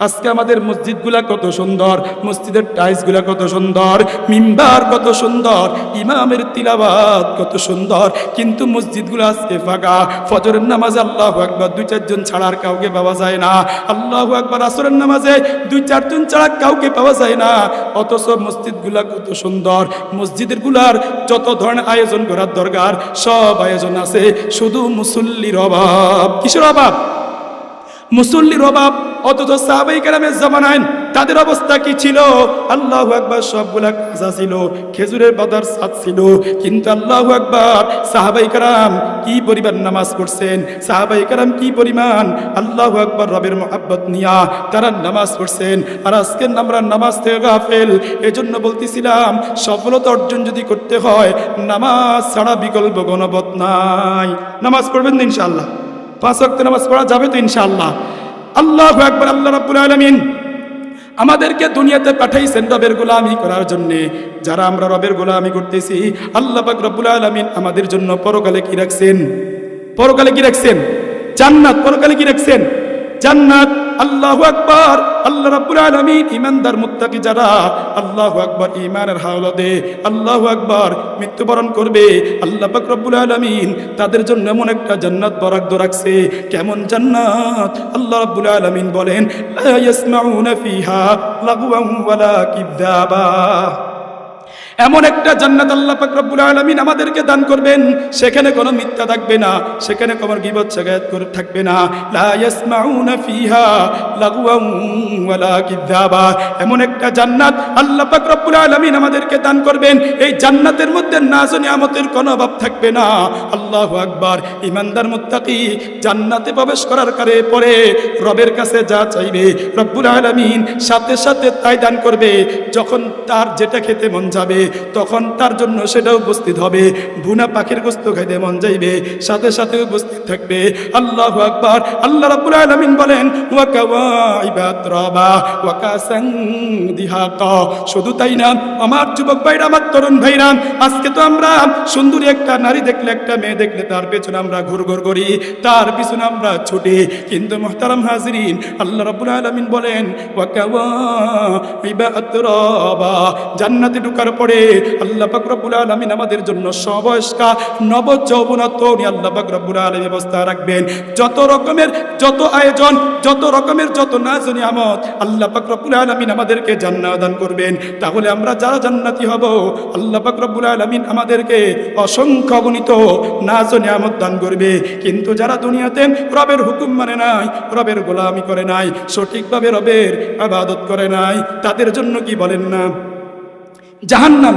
আজকে আমাদের মসজিদগুলা কত সুন্দর, মসজিদের টাইলসগুলা কত সুন্দর, মিম্বার কত সুন্দর, ইমামের তিলাবাত কত সুন্দর, কিন্তু মসজিদগুলো আজকে ফাঁকা। ফজরের নামাজে আল্লাহ একবার দুই চারজন ছাড়ার কাউকে পাওয়া যায় না। আল্লাহ একবার আসরের নামাজে দুই চারজন ছাড়া কাউকে পাওয়া যায় না। অথচ মসজিদগুলা কত সুন্দর, মসজিদেরগুলার যত ধরনের আয়োজন করার দরকার, সব আয়োজন আছে, শুধু মুসল্লির অভাব। কিসের অভাব? মুসল্লির অভাব, অথচ সাহাবাই কেরামের জামানায় তাদের অবস্থা কি ছিল? আল্লাহ একবার সবগুলা কাজা ছিল, খেজুরের বাদার সাত ছিল, কিন্তু আল্লাহ একবার সাহাবাই কারাম কি পরিমাণ নামাজ পড়ছেন? সাহাবাই কারাম কি পরিমাণ আল্লাহ একবার রবের মোহাব্বত নিয়া তারা নামাজ পড়ছেন? আর আজকের আমরা নামাজ থেকে গাফেল, এজন্য বলতেছিলাম, সফলতা অর্জন যদি করতে হয়, নামাজ ছাড়া বিকল্প গণবত নাই। নামাজ পড়বেন তো ইনশাআল্লাহ। পাঁচ ওয়াক্ত নামাজ পড়া যাবে তো ইনশাআল্লাহ। আল্লাহ একবার আল্লাহ রাব্বুল আলামিন আমাদেরকে দুনিয়াতে পাঠাইছেন রবের গোলামি করার জন্যে। যারা আমরা রবের গোলামি করতেছি, আল্লাহ পাক রব্বুল আলামিন আমাদের জন্য পরকালে কি রাখছেন? পরকালে কি রাখছেন? জান্নাত, পরকালে কি রাখছেন? জান্নাত আল্লাহু আকবার, আল্লাহ রাব্বুল আলামিন ইমানদার মুত্তাকি যারা, আল্লাহু আকবার, ঈমানের হাওলাতে আল্লাহ আকবর, মৃত্যুবরণ করবে, আল্লাহ পাক রব্বুল আলামিন তাদের জন্য এমন একটা জান্নাত বরাদ্দ রাখছে, কেমন জান্নাত? আল্লাহ রাব্বুল আলামিন বলেন ইয়াসমাউনা ফিহা ওয়ালা কিযাবা এমন একটা জান্নাত আল্লাহ পাক রব্বুল আলামিন আমাদেরকে দান করবেন, সেখানে কোনো মিথ্যা থাকবে না, সেখানে কোনো গীবত শাগায়াত করে থাকবে না। লা ইয়াসমাউনা ফিহা কিযাবা এমন একটা জান্নাত আল্লাহ পাক রব্বুল আলামিন আমাদেরকে দান করবেন, এই জান্নাতের মধ্যে নাজ নিয়ামতের কোনো অভাব থাকবে না। আল্লাহু আকবার। ইমানদার মুত্তাকি, জান্নাতে প্রবেশ করার কারে পরে রবের কাছে যা চাইবে রব্বুল আলামিন সাথে সাথে তাই দান করবে, যখন তার যেটা খেতে মন যাবে তখন তার জন্য সেটা উপস্থিত হবে। বুনা পাখির গোস্ত খাইতে মন যাইবে, সাথে সাথে উপস্থিত থাকবে। আল্লাহ আকবার, আল্লাহ রাব্বুল আলামিন বলেন শুধু তাই না, আমার যুবক ভাইরা, আমার তরুণ ভাইরা, আজকে তো আমরা সুন্দরী একটা নারী দেখলে, একটা মেয়ে দেখলে, তার পেছনে আমরা ঘুর ঘুর করি, তার পিছনে আমরা ছুটি। কিন্তু মোহতারাম হাজরিন, আল্লাহ রাব্বুল আলামিন বলেন জান্নাতে ঢোকার পরে আল্লাহ আলামিন আমাদের জন্য নব আল্লাহ আলামিন ব্যবস্থা রাখবেন। যত রকমের যত আয়োজন, যত রকমের যত আল্লাহ আলামিন আমাদেরকে জান্নাত করবেন। তাহলে আমরা যারা জান্নাতি হব, আল্লাহ পাক রব্বুল আলামিন আমাদেরকে অসংখ্য গণিত নাজ নিয়ামত দান করবে। কিন্তু যারা দুনিয়াতে রবের হুকুম মানে নাই, রবের গোলামি করে নাই, সঠিকভাবে রবের আবাদত করে নাই, তাদের জন্য কি বলেন না? জাহান্নাম।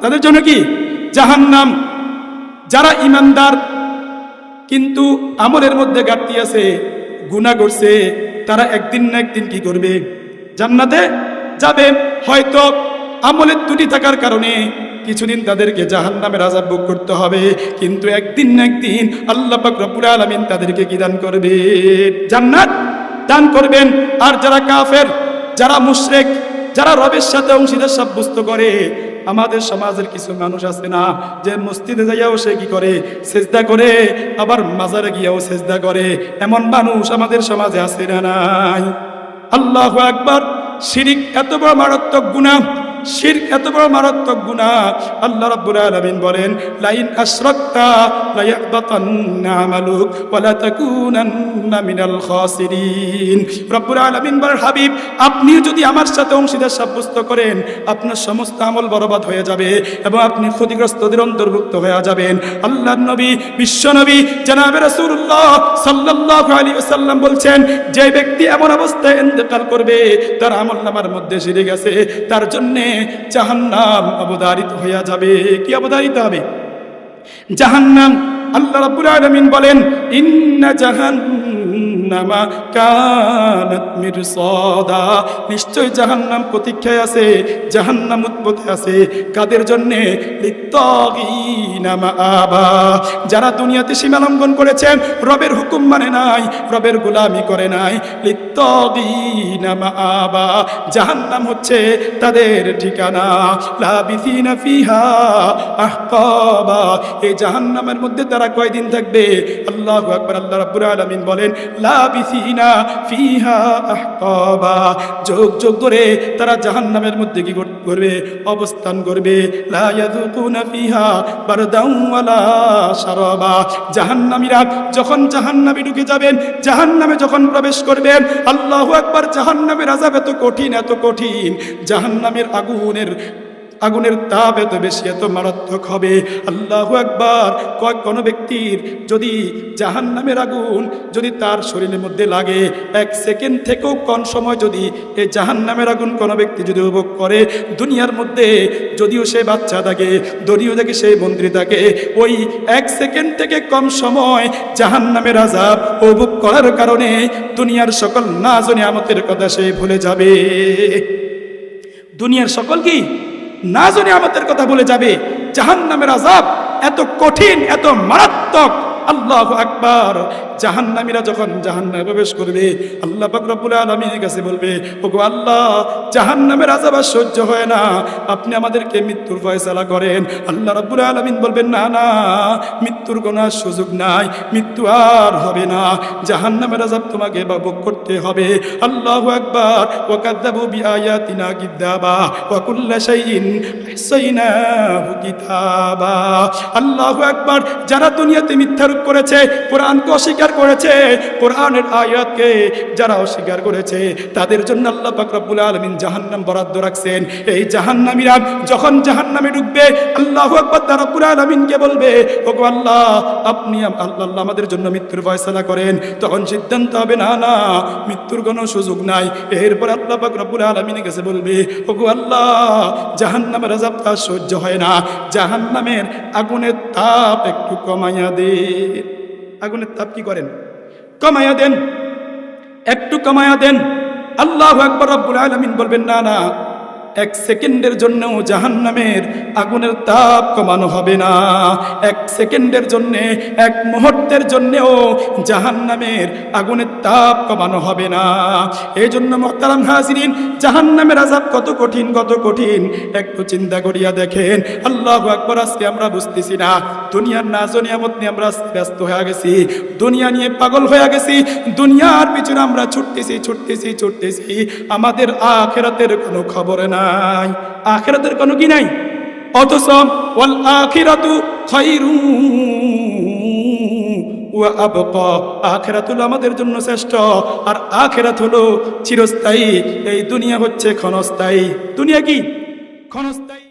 তাদের জন্য কি? জাহান্নাম। যারা ইমানদার, কিন্তু আমলের মধ্যে ঘাটতি আছে গুণা করছে, তারা একদিন না একদিন কি করবে? জান্নাতে যাবে। হয়তো আমলের ত্রুটি থাকার কারণে কিছুদিন তাদেরকে জাহান জাহান্নামের আজাব ভোগ করতে হবে, কিন্তু একদিন না একদিন আল্লাহ রব্বুল আলামিন তাদেরকে কি দান করবে? জান্নাত দান করবেন। আর যারা কাফের, যারা মুশরিক যারা রবের সাথে অংশীদার সাব্যস্ত করে, আমাদের সমাজের কিছু মানুষ আছে না, যে মসজিদে যাইয়াও সে কি করে? সেজদা করে, আবার মাজারে গিয়েও সেজদা করে। এমন মানুষ আমাদের সমাজে আছে না নাই? আল্লাহ একবার শিরিক এত বড় মারাত্মক গুণা শিরক এত বড় মারাত্মক গুনাহ। আল্লাহ রাব্বুল আলামিন বলেন, লাইন হাবিব আপনি যদি আমার সাথে অংশীদার সাব্যস্ত করেন, আপনার সমস্ত আমল বরবাদ হয়ে যাবে এবং আপনি ক্ষতিগ্রস্তদের অন্তর্ভুক্ত হয়ে যাবেন। আল্লাহর নবী, বিশ্ব নবী, জনাবে রাসূলুল্লাহ সাল্লাল্লাহু আলাইহি ওয়াসাল্লাম বলছেন, যে ব্যক্তি এমন অবস্থায় ইন্তেকাল করবে, তার আমল নামার মধ্যে সিরে গেছে তার জন্যে জাহান্নাম অবধারিত হইয়া যাবে। কি অবধারিত হবে? জাহান্নাম আল্লাহ রাব্বুল আলামিন বলেন ইন্না জাহান্নামা কানাত মিরসাদা। নিশ্চয় জাহান্নাম প্রতীক্ষায় আছে, জাহান্নাম উৎপত্তি আছে। কাদের জন্য? লিত্তাগিনা মাআবা। যারা দুনিয়াতে সীমা লঙ্ঘন করেছেন রবের হুকুম মানে নাই, রবের গোলামি করে নাই। লিত্তাগিনা মাআবা। জাহান্নাম হচ্ছে তাদের ঠিকানা। লাবিথিনা ফিহা আহকাবা। এই জাহান্নামের মধ্যে তারা কয়দিন থাকবে? আল্লাহু আকবার, আল্লাহ রাব্বুল আলামিন বলেন, লা লাবিসিনা ফিহা আহকাবা। যোগ যোগ ধরে তারা জাহান্নামের মধ্যে কি করবে? অবস্থান করবে। লা ইয়াযুকুনা ফিহা বারদাও ওয়ালা শারাবা। জাহান্নামীরা যখন জাহান্নামে ঢুকে যাবেন, জাহান্নামে যখন প্রবেশ করবেন, আল্লাহু আকবার, জাহান্নামের আযাব এত কঠিন এত কঠিন। জাহান্নামের আগুনের আগুনের তাপ এত বেশি, এত মারাত্মক হবে। আল্লাহু একবার কয়েক কোনো ব্যক্তির যদি জাহান নামের আগুন যদি তার শরীরের মধ্যে লাগে, এক সেকেন্ড থেকেও কম সময় যদি এই জাহান নামের আগুন কোনো ব্যক্তি যদি উপভোগ করে, দুনিয়ার মধ্যে যদিও সে বাচ্চা থাকে যদিও দেখে সেই মন্ত্রী থাকে, ওই এক সেকেন্ড থেকে কম সময় জাহান নামের আজাব উপভোগ করার কারণে দুনিয়ার সকল নাজ নিয়ামতের কথা সে ভুলে যাবে। দুনিয়ার সকল কি? না জানি আমাদের কথা বলে যাবে। জাহান নামের আজাব এত কঠিন এত মারাত্মক আল্লাহ আকবার। জাহান্নামীরা যখন জাহান্নামে প্রবেশ করবে, আল্লাহ রব্বুল আলামিনের কাছে বলবে, ওগো আল্লাহ, জাহান্নামের আযাব আর সহ্য হয় না। আপনি আমাদেরকে মৃত্যুর ফয়সালা করেন। আল্লাহ রাব্বুল আলামিন বলবেন, না না, মৃত্যুর কোনো সুযোগ নাই। মৃত্যু আর হবে না। জাহান্নামের আযাব তোমাকে বা ভোগ করতে হবে। আল্লাহু আকবার। ওয়া কাযযাবু বিআয়াতিনা কিদ্দাবা ওয়া কুল্লা শাইইন আহসাইনাহু কিতাবা। আল্লাহু আকবার। যারা দুনিয়াতে মিথ্যারূপ করেছে, কোরআনকে অস্বীকার করেছে, কোরআনের আয়াতকে যারা অস্বীকার করেছে, তাদের জন্য আল্লাহ পাক রব্বুল আলামিন জাহান্নাম বরাদ্দ রাখছেন। এই জাহান্নামীরা যখন জাহান্নামে ঢুকবে, আল্লাহু আকবার তারা রব্বুল আলামিনকে বলবে, ওগো আল্লাহ, আপনি আল্লাহ আমাদের জন্য মৃত্যুর ফয়সালা করেন। তখন সিদ্ধান্ত হবে, না না, মৃত্যুর কোনো সুযোগ নাই। এরপর আল্লাহ পাক রব্বুল আলামিনের কাছে বলবে, ওগো আল্লাহ, জাহান্নামের আযাব তার সহ্য হয় না। জাহান্নামের আগুনের তাপ একটু কমাইয়া দে। আগুনের তাপ কি করেন? কমায়া দেন। একটু কমায়া দেন। আল্লাহ একবার রব্বুল আলমিন বলবেন, না না এক সেকেন্ডের জন্যও জাহান্নামের আগুনের তাপ কমানো হবে না। এক সেকেন্ডের জন্যে, এক মুহূর্তের জন্যেও জাহান্নামের আগুনের তাপ কমানো হবে না। এই জন্য মহতারাম হাজিরিন, জাহান্নামের আজাব কত কঠিন কত কঠিন। একটু চিন্তা করিয়া দেখেন, আল্লাহ আকবর, আজকে আমরা বুঝতেছি না। দুনিয়ার নাজ নিয়ামত নিয়ে আমরা ব্যস্ত হয়ে গেছি। দুনিয়া নিয়ে পাগল হয়ে গেছি। দুনিয়ার পিছনে আমরা ছুটতেছি ছুটতেছি ছুটতেছি। আমাদের আখেরাতের কোনো খবর নাই, আখেরাতের কোনো কি নাই? অথচ ওয়াল আখিরাতু খায়রু ওয়া আবকা। আখেরাত হলো আমাদের জন্য শ্রেষ্ঠ, আর আখেরাত হলো চিরস্থায়ী। এই দুনিয়া হচ্ছে ক্ষণস্থায়ী। দুনিয়া কি? ক্ষণস্থায়ী।